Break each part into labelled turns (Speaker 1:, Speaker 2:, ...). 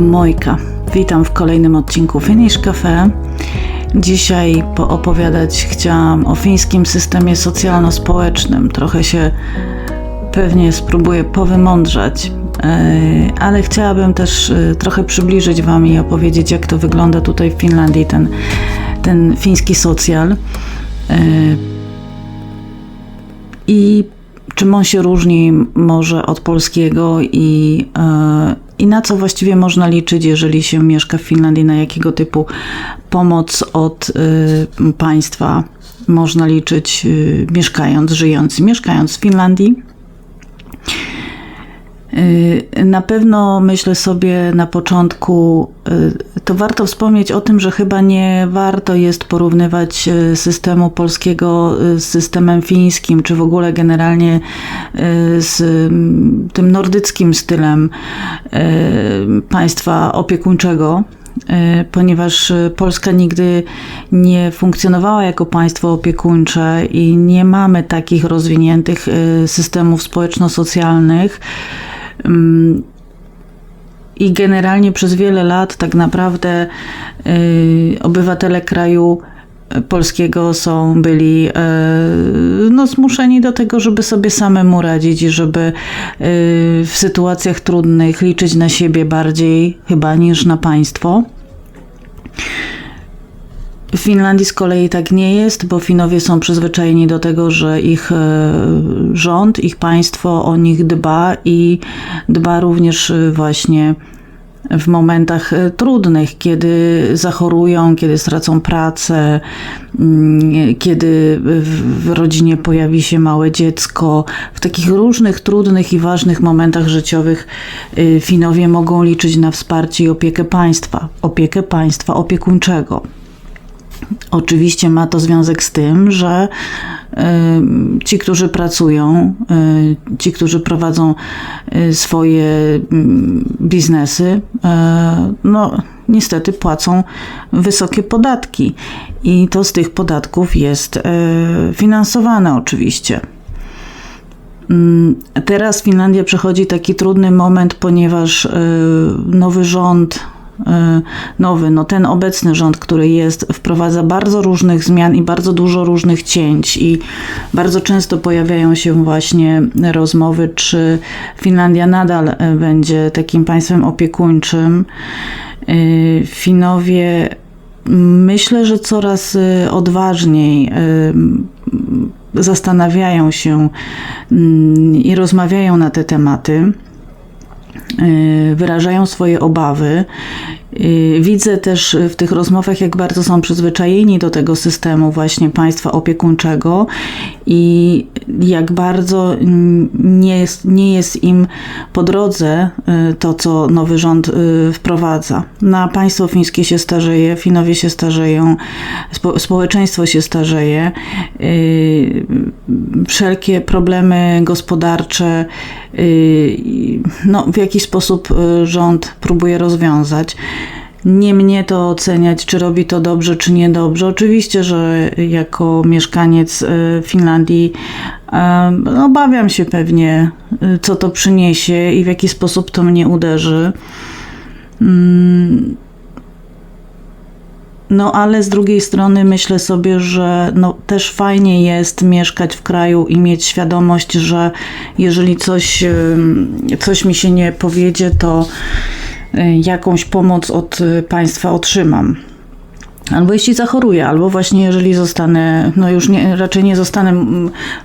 Speaker 1: Mojka. Witam w kolejnym odcinku Finish Cafe. Dzisiaj poopowiadać chciałam o fińskim systemie socjalno-społecznym. Trochę się pewnie spróbuję powymądrzać, e, ale chciałabym też e, trochę przybliżyć Wam i opowiedzieć, jak to wygląda tutaj w Finlandii, ten, ten fiński socjal. E, I czym on się różni może od polskiego i, i na co właściwie można liczyć, jeżeli się mieszka w Finlandii, na jakiego typu pomoc od y, państwa można liczyć, y, mieszkając, żyjąc, mieszkając w Finlandii. Y, na pewno myślę sobie na początku, y, to warto wspomnieć o tym, że chyba nie warto jest porównywać y, systemu polskiego z systemem fińskim, czy w ogóle generalnie z tym nordyckim stylem państwa opiekuńczego ponieważ Polska nigdy nie funkcjonowała jako państwo opiekuńcze i nie mamy takich rozwiniętych systemów społeczno-socjalnych. I generalnie przez wiele lat tak naprawdę y, obywatele kraju polskiego są byli y, no, zmuszeni do tego, żeby sobie samemu radzić i żeby y, w sytuacjach trudnych liczyć na siebie bardziej chyba niż na państwo. W Finlandii z kolei tak nie jest, bo Finowie są przyzwyczajeni do tego, że ich e, rząd, ich państwo o nich dba i dba również e, właśnie w momentach e, trudnych, kiedy zachorują, kiedy stracą pracę, mm, kiedy w rodzinie pojawi się małe dziecko. W takich różnych trudnych i ważnych momentach życiowych Finowie mogą liczyć na wsparcie i opiekę państwa, opiekę państwa opiekuńczego. Oczywiście ma to związek z tym, że y, ci, którzy pracują, y, ci, którzy prowadzą y, swoje mm, biznesy, no niestety płacą wysokie podatki i to z tych podatków jest finansowane oczywiście. Mm, teraz Finlandia przechodzi taki trudny moment, ponieważ nowy rząd nowy, no ten obecny rząd, który jest, wprowadza bardzo różnych zmian i bardzo dużo różnych cięć i bardzo często pojawiają się właśnie rozmowy, czy Finlandia nadal e, będzie takim państwem opiekuńczym. E, Finowie myślę, że coraz odważniej zastanawiają się mm, i rozmawiają na te tematy. Y, wyrażają swoje obawy. Y, widzę też w tych rozmowach, jak bardzo są przyzwyczajeni do tego systemu właśnie państwa opiekuńczego i jak bardzo nie jest, nie jest im po drodze y, to, co nowy rząd wprowadza. Na państwo fińskie się starzeje, Finowie się starzeją, spo, społeczeństwo się starzeje, wszelkie problemy gospodarcze, no, w jakiś sposób y, rząd próbuje rozwiązać. Nie mnie to oceniać, czy robi to dobrze, czy niedobrze. Oczywiście, że jako mieszkaniec y, Finlandii obawiam się pewnie, y, co to przyniesie i w jaki sposób to mnie uderzy. Mm. No ale z drugiej strony myślę sobie, że no, też fajnie jest mieszkać w kraju i mieć świadomość, że jeżeli coś, coś mi się nie powiedzie, to y, jakąś pomoc od y, państwa otrzymam. Albo jeśli zachoruję, albo właśnie jeżeli zostanę, no już nie, raczej nie zostanę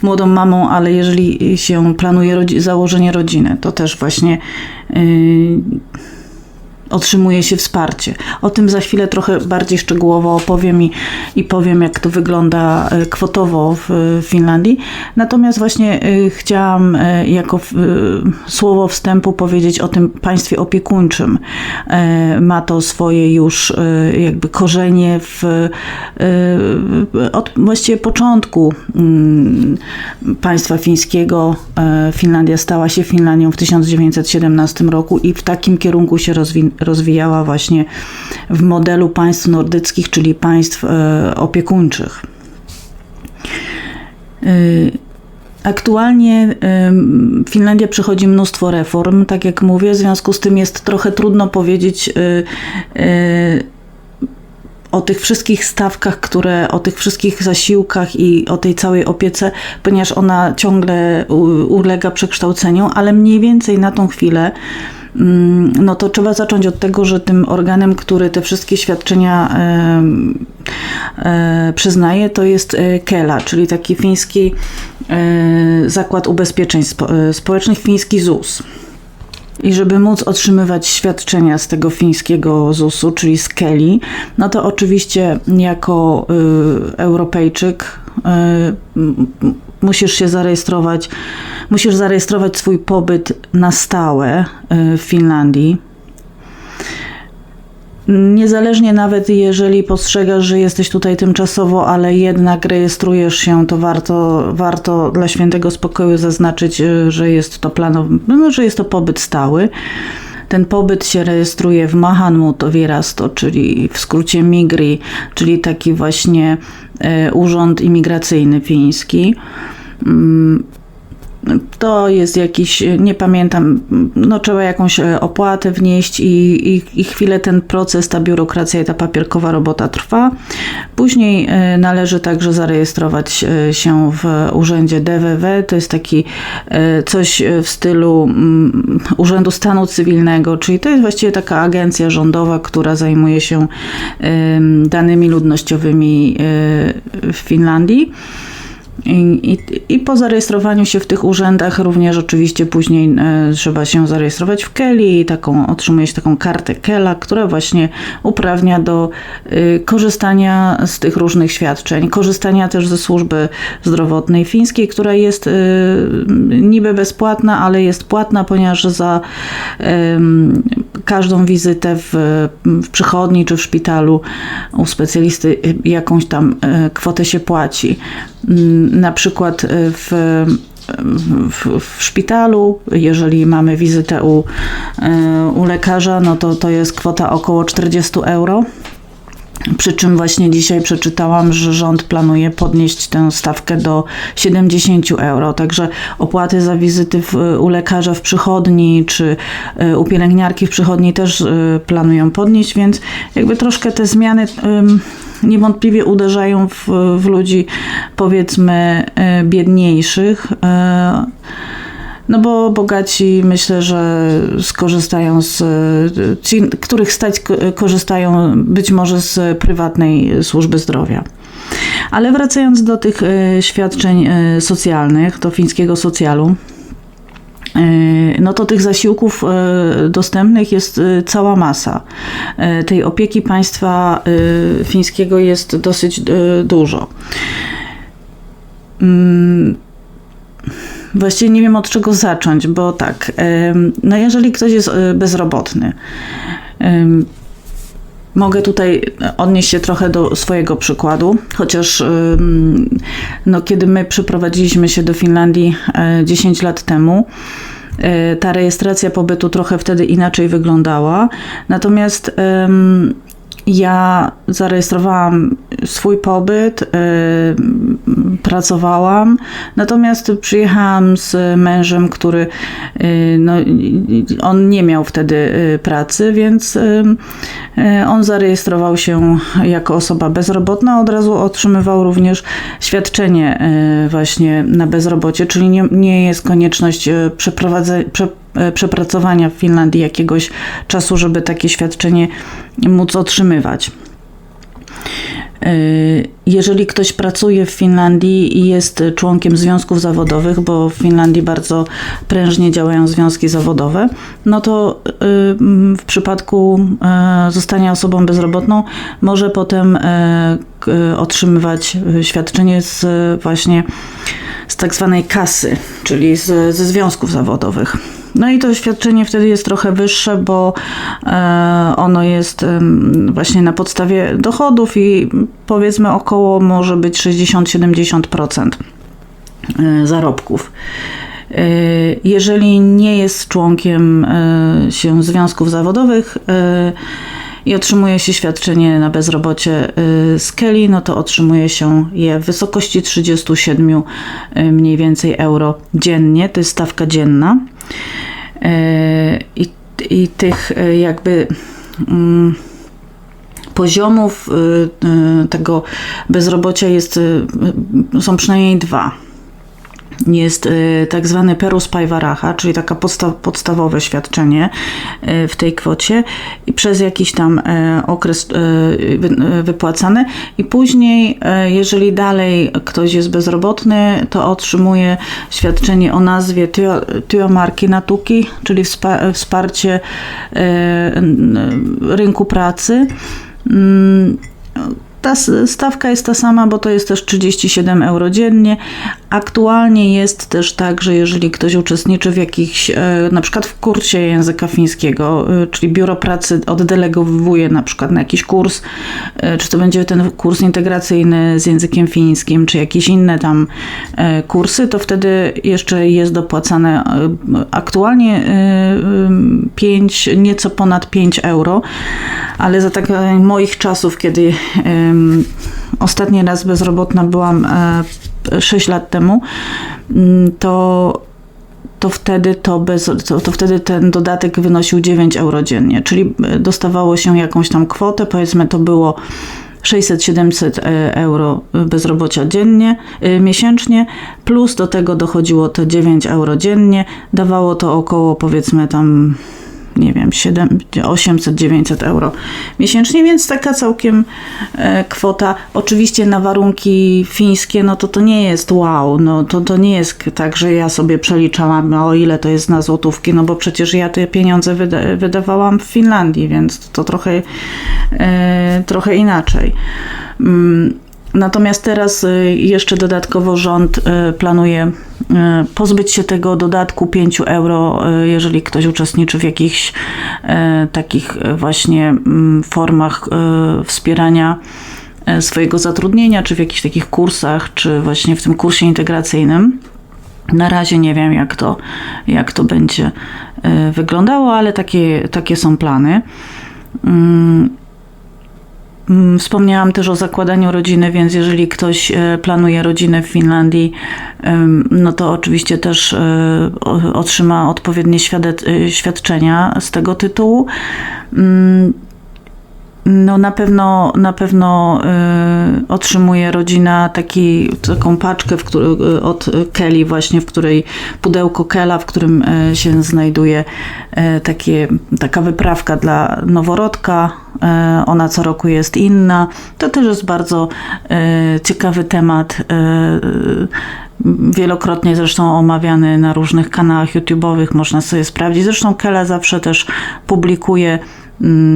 Speaker 1: młodą mamą, ale jeżeli się planuje rodzi założenie rodziny, to też właśnie yy, otrzymuje się wsparcie. O tym za chwilę trochę bardziej szczegółowo opowiem i, i powiem, jak to wygląda e, kwotowo w Finlandii. Natomiast właśnie e, chciałam e, jako słowo wstępu powiedzieć o tym państwie opiekuńczym. Ma to swoje już jakby korzenie w od właściwie początku mm, państwa fińskiego. Finlandia stała się Finlandią w 1917 roku i w takim kierunku się rozwinęła rozwijała właśnie w modelu państw nordyckich, czyli państw e, opiekuńczych. E, Aktualnie ym, Finlandia przechodzi mnóstwo reform, tak jak mówię, w związku z tym jest trochę trudno powiedzieć o tych wszystkich stawkach, które, o tych wszystkich zasiłkach i o tej całej opiece, ponieważ ona ciągle ulega przekształceniu, ale mniej więcej na tą chwilę no to trzeba zacząć od tego, że tym organem, który te wszystkie świadczenia e, przyznaje, to jest e, Kela, czyli taki fiński e, zakład ubezpieczeń spo, społecznych, fiński ZUS. I żeby móc otrzymywać świadczenia z tego fińskiego ZUS-u, czyli z Keli, no to oczywiście jako Europejczyk musisz się zarejestrować, musisz zarejestrować swój pobyt na stałe y, w Finlandii. Niezależnie nawet jeżeli postrzegasz, że jesteś tutaj tymczasowo, ale jednak rejestrujesz się, to warto, warto dla świętego spokoju zaznaczyć, y, że jest to planow- no, że jest to pobyt stały. Ten pobyt się rejestruje w Mahanmuto Virasto, czyli w skrócie MIGRI, czyli taki właśnie y, urząd imigracyjny fiński. Mm, to jest jakiś, nie pamiętam, no trzeba jakąś e, opłatę wnieść i, i, i chwilę ten proces, ta biurokracja i ta papierkowa robota trwa. Później e, należy także zarejestrować e, się w urzędzie DWW, to jest taki coś w stylu mm, Urzędu Stanu Cywilnego, czyli to jest właściwie taka agencja rządowa, która zajmuje się danymi ludnościowymi w Finlandii. I, i, I po zarejestrowaniu się w tych urzędach również oczywiście później e, trzeba się zarejestrować w Keli i taką, otrzymuje się taką kartę Kela, która właśnie uprawnia do y, korzystania z tych różnych świadczeń, korzystania też ze służby zdrowotnej fińskiej, która jest y, niby bezpłatna, ale jest płatna, ponieważ za każdą wizytę w, w przychodni czy w szpitalu u specjalisty y, jakąś tam y, kwotę się płaci. Na przykład y, w, w, w szpitalu, jeżeli mamy wizytę u, y, u lekarza, no to to jest kwota około 40 euro. Przy czym właśnie dzisiaj przeczytałam, że rząd planuje podnieść tę stawkę do 70 euro. Także opłaty za wizyty w, u lekarza w przychodni czy y, u pielęgniarki w przychodni też y, planują podnieść, więc jakby troszkę te zmiany niewątpliwie uderzają w, w ludzi powiedzmy y, biedniejszych. No bo bogaci myślę, że skorzystają z, ci, których stać ko- korzystają być może z prywatnej służby zdrowia. Ale wracając do tych e, świadczeń e, socjalnych, do fińskiego socjalu, e, no to tych zasiłków e, dostępnych jest e, cała masa. E, Tej opieki państwa e, fińskiego jest dosyć e, dużo. Właściwie nie wiem od czego zacząć, bo tak, no jeżeli ktoś jest e, bezrobotny, mogę tutaj odnieść się trochę do swojego przykładu, chociaż no, kiedy my przeprowadziliśmy się do Finlandii e, 10 lat temu, e, ta rejestracja pobytu trochę wtedy inaczej wyglądała. Natomiast ja zarejestrowałam swój pobyt, y, pracowałam, natomiast przyjechałam z mężem, który y, no, on nie miał wtedy y, pracy, więc on zarejestrował się jako osoba bezrobotna, od razu otrzymywał również świadczenie właśnie na bezrobocie, czyli nie, nie jest konieczność przeprowadzenia prze, przepracowania w Finlandii jakiegoś czasu, żeby takie świadczenie móc otrzymywać. Jeżeli ktoś pracuje w Finlandii i jest członkiem związków zawodowych, bo w Finlandii bardzo prężnie działają związki zawodowe, no to y, w przypadku e, zostania osobą bezrobotną może potem k- otrzymywać świadczenie z właśnie z tak zwanej kasy, czyli z, ze związków zawodowych. No i to świadczenie wtedy jest trochę wyższe, bo ono jest właśnie na podstawie dochodów i powiedzmy około może być 60-70% e, zarobków. E, Jeżeli nie jest członkiem e, się związków zawodowych i otrzymuje się świadczenie na bezrobocie z Kelly, no to otrzymuje się je w wysokości 37 y, mniej więcej euro dziennie. To jest stawka dzienna. I, i tych jakby. mm, poziomów y, y, tego bezrobocia jest, y, są przynajmniej dwa. Jest tak zwany perus paivaracha, czyli taka podsta- podstawowe świadczenie w tej kwocie i przez jakiś tam y, okres wy- y, wypłacane i później, jeżeli dalej ktoś jest bezrobotny, to otrzymuje świadczenie o nazwie Työmarki Natuki, czyli wspa- wsparcie rynku pracy. Mm, ta stawka jest ta sama, bo to jest też 37 euro dziennie. Aktualnie jest też tak, że jeżeli ktoś uczestniczy w jakichś, e, na przykład w kursie języka fińskiego, e, czyli biuro pracy oddelegowuje na przykład na jakiś kurs, e, czy to będzie ten kurs integracyjny z językiem fińskim, czy jakieś inne tam kursy, to wtedy jeszcze jest dopłacane aktualnie 5, nieco ponad 5 euro, ale za tak moich czasów, kiedy ostatni raz bezrobotna byłam e, 6 lat temu, mm, to to wtedy, to, bez, to, to wtedy ten dodatek wynosił 9 euro dziennie, czyli e, dostawało się jakąś tam kwotę, powiedzmy to było 600-700 e, euro bezrobocia dziennie, e, miesięcznie, plus do tego dochodziło te 9 euro dziennie, dawało to około powiedzmy tam nie wiem, 800-900 euro miesięcznie, więc taka całkiem e, kwota. Oczywiście na warunki fińskie, no to to nie jest wow, no to, to nie jest tak, że ja sobie przeliczałam, o ile to jest na złotówki, no bo przecież ja te pieniądze wyda wydawałam w Finlandii, więc to trochę, e, trochę inaczej. Mm, Natomiast teraz y, jeszcze dodatkowo rząd y, planuje y, pozbyć się tego dodatku 5 euro, jeżeli ktoś uczestniczy w jakichś takich właśnie mm, formach wspierania swojego zatrudnienia, czy w jakichś takich kursach, czy właśnie w tym kursie integracyjnym. Na razie nie wiem, jak to, jak to będzie wyglądało, ale takie, takie są plany. Mm, Mm, Wspomniałam też o zakładaniu rodziny, więc jeżeli ktoś e, planuje rodzinę w Finlandii, no to oczywiście też e, otrzyma odpowiednie e, świadczenia z tego tytułu. No na pewno, na pewno e, otrzymuje rodzina taki, taką paczkę w której, od Kelly właśnie, w której pudełko Kela, w którym e, się znajduje e, takie, taka wyprawka dla noworodka. E, Ona co roku jest inna. To też jest bardzo e, ciekawy temat. e, Wielokrotnie zresztą omawiany na różnych kanałach YouTube'owych, można sobie sprawdzić. Zresztą Kela zawsze też publikuje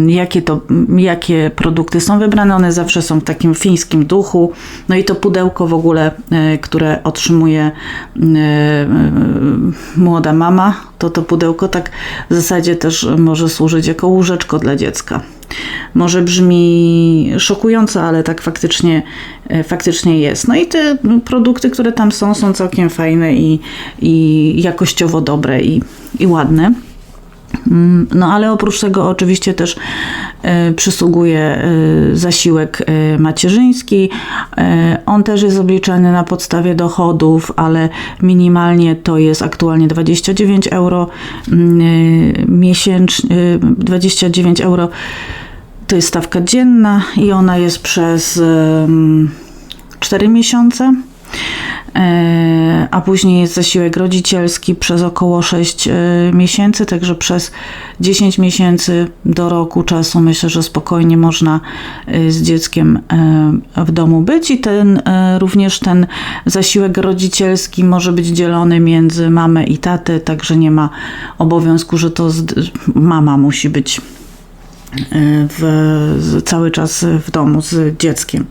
Speaker 1: jakie to, jakie produkty są wybrane. One zawsze są w takim fińskim duchu. No i to pudełko w ogóle, e, które otrzymuje e, e, młoda mama, to to pudełko tak w zasadzie też może służyć jako łóżeczko dla dziecka. Może brzmi szokująco, ale tak faktycznie, faktycznie jest. No i te produkty, które tam są, są całkiem fajne i, i jakościowo dobre i, i ładne. Mm, No ale oprócz tego oczywiście też e, przysługuje e, zasiłek e, macierzyński. On też jest obliczany na podstawie dochodów, ale minimalnie to jest aktualnie 29 euro mm, miesięcznie, 29 euro to jest stawka dzienna i ona jest przez em, 4 miesiące. E, A później jest zasiłek rodzicielski przez około 6 e, miesięcy, także przez 10 miesięcy do roku czasu myślę, że spokojnie można e, z dzieckiem w domu być i ten również ten zasiłek rodzicielski może być dzielony między mamę i tatę, także nie ma obowiązku, że to mama musi być w, cały czas w domu z dzieckiem.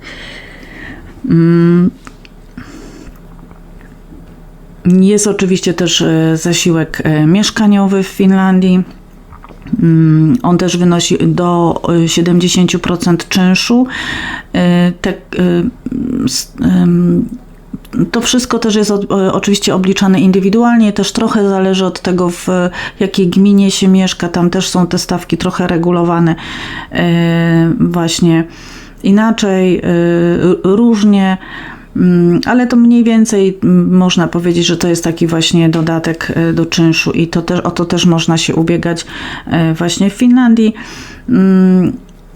Speaker 1: Jest oczywiście też e, zasiłek e, mieszkaniowy w Finlandii. Mm, On też wynosi do e, 70% czynszu. E, Te, e, s- em, to wszystko też jest oczywiście obliczane indywidualnie, też trochę zależy od tego, w jakiej gminie się mieszka. Tam też są te stawki trochę regulowane właśnie inaczej, różnie. Mm, ale to mniej więcej mm, można powiedzieć, że to jest taki właśnie dodatek do czynszu i to też, o to też można się ubiegać właśnie w Finlandii.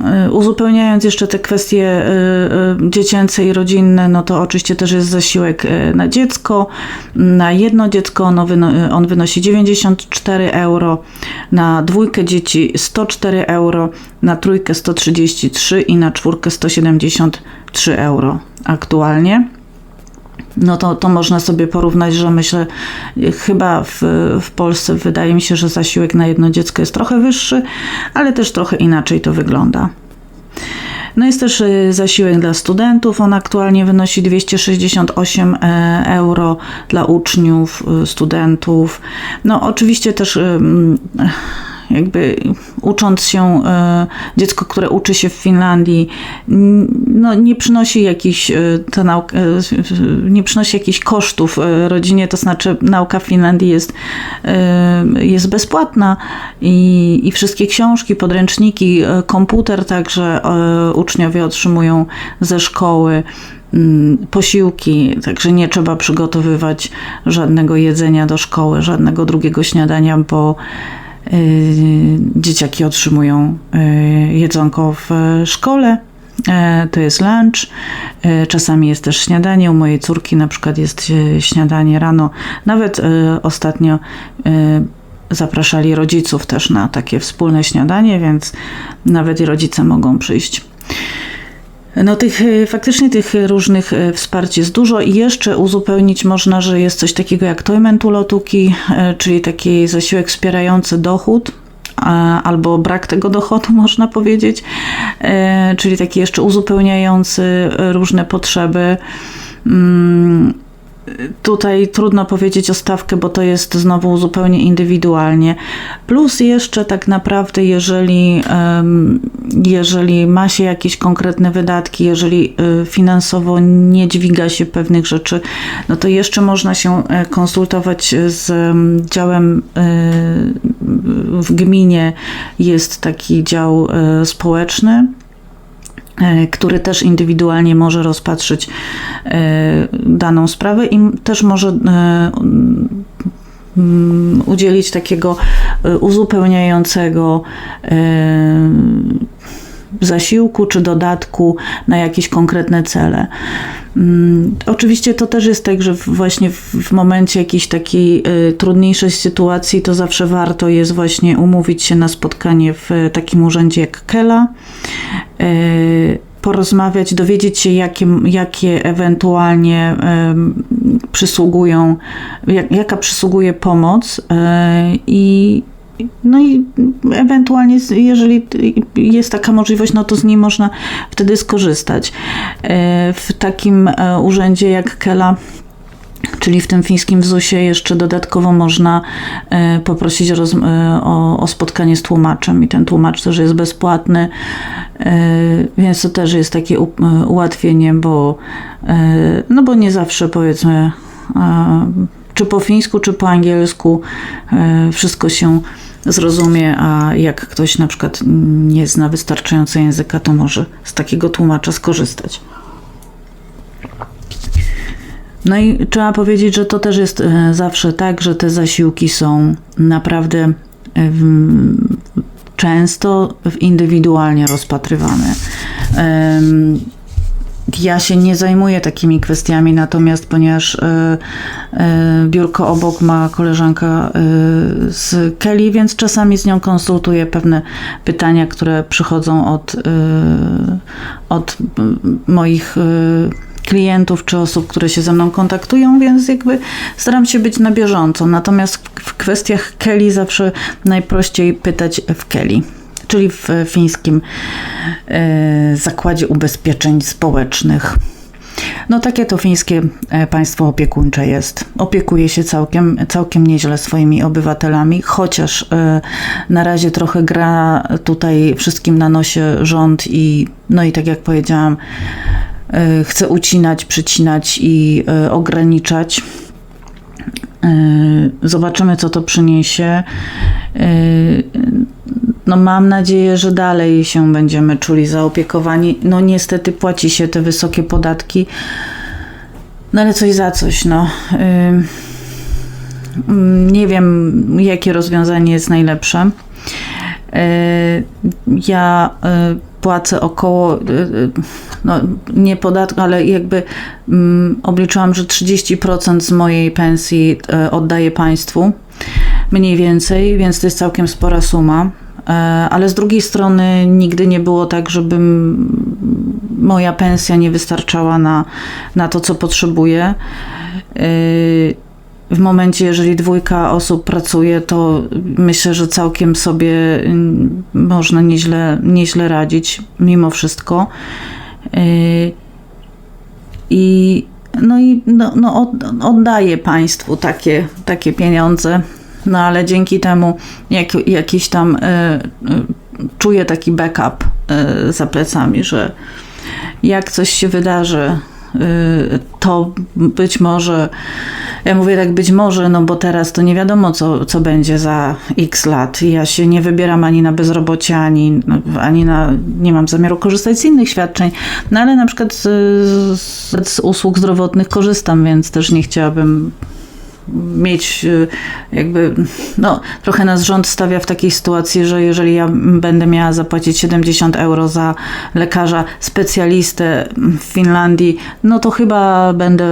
Speaker 1: E, uzupełniając jeszcze te kwestie e, e, dziecięce i rodzinne, no to oczywiście też jest zasiłek na dziecko. Na jedno dziecko on wynosi 94 euro, na dwójkę dzieci 104 euro, na trójkę 133 i na czwórkę 173 euro aktualnie no to, to można sobie porównać, że myślę, chyba w, w Polsce wydaje mi się, że zasiłek na jedno dziecko jest trochę wyższy, ale też trochę inaczej to wygląda. No jest też y, zasiłek dla studentów. On aktualnie wynosi 268 e, euro dla uczniów, y, studentów. No oczywiście też jakby ucząc się, e, dziecko, które uczy się w Finlandii, no, nie przynosi jakichś, e, ta nauka, e, nie przynosi jakichś kosztów rodzinie, to znaczy nauka w Finlandii jest, jest bezpłatna i, i wszystkie książki, podręczniki, komputer także uczniowie otrzymują ze szkoły posiłki, także nie trzeba przygotowywać żadnego jedzenia do szkoły, żadnego drugiego śniadania, bo dzieciaki otrzymują y, jedzonko w szkole. E, to jest lunch, e, czasami jest też śniadanie. U mojej córki na przykład jest e, śniadanie rano. Nawet ostatnio zapraszali rodziców też na takie wspólne śniadanie, więc nawet i rodzice mogą przyjść. No tych, y, faktycznie tych różnych y, wsparć jest dużo i jeszcze uzupełnić można, że jest coś takiego jak toimentulotuki, y, czyli taki zasiłek wspierający dochód, albo brak tego dochodu, można powiedzieć, czyli taki jeszcze uzupełniający różne potrzeby. Tutaj trudno powiedzieć o stawkę, bo to jest znowu zupełnie indywidualnie. Plus jeszcze tak naprawdę, jeżeli, jeżeli ma się jakieś konkretne wydatki, jeżeli y, finansowo nie dźwiga się pewnych rzeczy, no to jeszcze można się e, konsultować z działem e, w gminie. Jest taki dział e, społeczny E, który też indywidualnie może rozpatrzyć e, daną sprawę i też może e, udzielić takiego uzupełniającego zasiłku czy dodatku na jakieś konkretne cele. Mm, oczywiście to też jest tak, że właśnie w momencie jakiejś takiej y, trudniejszej sytuacji to zawsze warto jest właśnie umówić się na spotkanie w takim urzędzie jak Kela y, porozmawiać, dowiedzieć się, jakie, jakie ewentualnie przysługują, jak, jaka przysługuje pomoc y, i no i ewentualnie, jeżeli jest taka możliwość, no to z niej można wtedy skorzystać. E, w takim e, urzędzie jak Kela Czyli w tym fińskim wzusie jeszcze dodatkowo można e, poprosić o, o, spotkanie z tłumaczem i ten tłumacz też jest bezpłatny, więc to też jest takie ułatwienie, bo, no bo nie zawsze powiedzmy czy po fińsku, czy po angielsku wszystko się zrozumie, a jak ktoś na przykład nie zna wystarczająco języka, to może z takiego tłumacza skorzystać. No i trzeba powiedzieć, że to też jest e, zawsze tak, że te zasiłki są naprawdę często indywidualnie rozpatrywane. Ja się nie zajmuję takimi kwestiami, natomiast ponieważ y, y, biurko obok ma koleżanka y, z Kelly, więc czasami z nią konsultuję pewne pytania, które przychodzą od, od moich klientów czy osób, które się ze mną kontaktują, więc jakby staram się być na bieżąco. Natomiast w kwestiach Kelly zawsze najprościej pytać w Kelly czyli w fińskim e, Zakładzie Ubezpieczeń Społecznych. No takie to fińskie e, państwo opiekuńcze jest. Opiekuje się całkiem, całkiem nieźle swoimi obywatelami, chociaż e, na razie trochę gra tutaj wszystkim na nosie rząd i no i tak jak powiedziałam, chce ucinać, przycinać i ograniczać. Zobaczymy, co to przyniesie. No, mam nadzieję, że dalej się będziemy czuli zaopiekowani. No, niestety płaci się te wysokie podatki, no ale coś za coś. No. Nie wiem, jakie rozwiązanie jest najlepsze. Y, Ja y, płacę około, y, y, no nie podatku, ale jakby mm, obliczyłam, że 30% z mojej pensji oddaję państwu, mniej więcej, więc to jest całkiem spora suma. E, Ale z drugiej strony nigdy nie było tak, żeby moja pensja nie wystarczała na, na to, co potrzebuję. Y, w momencie, jeżeli dwójka osób pracuje, to myślę, że całkiem sobie mm, można nieźle, nieźle radzić, mimo wszystko. Yy, I no i no, no od, oddaję państwu takie, takie pieniądze, no ale dzięki temu jak, jakiś tam y, y, czuję taki backup y, za plecami, że jak coś się wydarzy, y, to być może, ja mówię tak być może, no bo teraz to nie wiadomo, co, co będzie za x lat. Ja się nie wybieram ani na bezrobocie, ani, no, ani na, nie mam zamiaru korzystać z innych świadczeń, no ale na przykład z, z usług zdrowotnych korzystam, więc też nie chciałabym mieć y, jakby, no trochę nas rząd stawia w takiej sytuacji, że jeżeli ja będę miała zapłacić 70 euro za lekarza specjalistę w Finlandii, no to chyba będę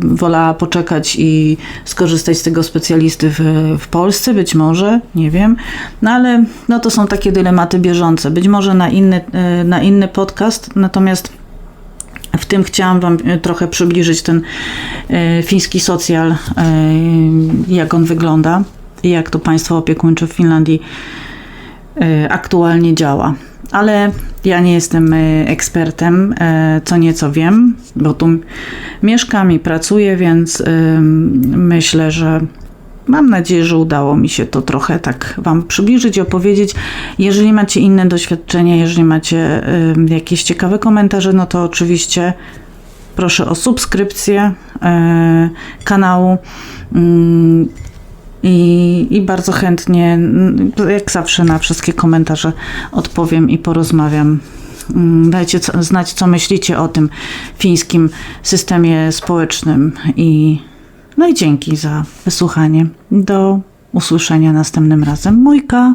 Speaker 1: wolała poczekać i skorzystać z tego specjalisty w, w Polsce, być może, nie wiem, no ale no to są takie dylematy bieżące, być może na inny, y, na inny podcast, natomiast w tym chciałam Wam e, trochę przybliżyć ten e, fiński socjal, e, jak on wygląda i jak to państwo opiekuńcze w Finlandii aktualnie działa. Ale ja nie jestem ekspertem, co nieco wiem, bo tu mieszkam i pracuję, więc myślę, że Mam nadzieję, że udało mi się to trochę tak Wam przybliżyć, opowiedzieć. Jeżeli macie inne doświadczenia, jeżeli macie ym, jakieś ciekawe komentarze, no to oczywiście proszę o subskrypcję y, kanału. Ym, i, I bardzo chętnie, mm, jak zawsze, na wszystkie komentarze odpowiem i porozmawiam. Mm, Dajcie co, znać, co myślicie o tym fińskim systemie społecznym i no i dzięki za wysłuchanie. Do usłyszenia następnym razem. Mójka.